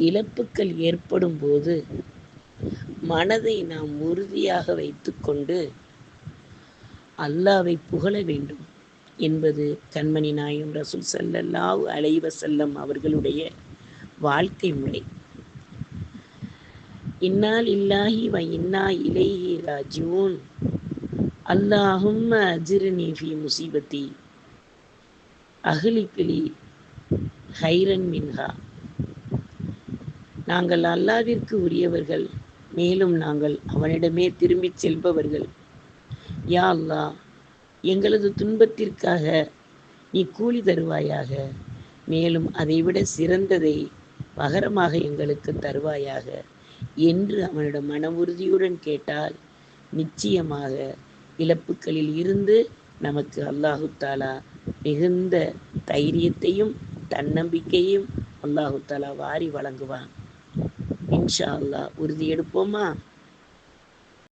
இழப்புக்கள் ஏற்படும் போது மனதை நாம் உறுதியாக வைத்துக்கொண்டு அல்லாவை புகழ வேண்டும் என்பது கண்மணி நாயும் ரசூல் செல்லல்லாவு அலைவ செல்லம் அவர்களுடைய வாழ்க்கை முறை. இன்னால் இல்லாஹி வ இன்னா இலைஹி ராஜிஊன். அல்லாஹும் அஜிரணி ஃபி முசீபத்தி. அஹ்லிக்லி ஹைரன் மின்ஹா. நாங்கள் அல்லாவிற்கு உரியவர்கள் மேலும் நாங்கள் அவனிடமே திரும்பிச் செல்பவர்கள். யா அல்லாஹ் எங்களது துன்பத்திற்காக நீ கூலி தருவாயாக மேலும் அதைவிட சிறந்ததை பகரமாக எங்களுக்கு தருவாயாக என்று அவனிடம் மன உறுதியுடன் கேட்டால் நிச்சயமாக இழப்புகளில் இருந்து நமக்கு அல்லாஹு தாலா மிகுந்த தைரியத்தையும் தன்னம்பிக்கையும் அல்லாஹு தாலா வாரி வழங்குவான். இன்ஷா அல்லா உறுதி எடுப்போமா?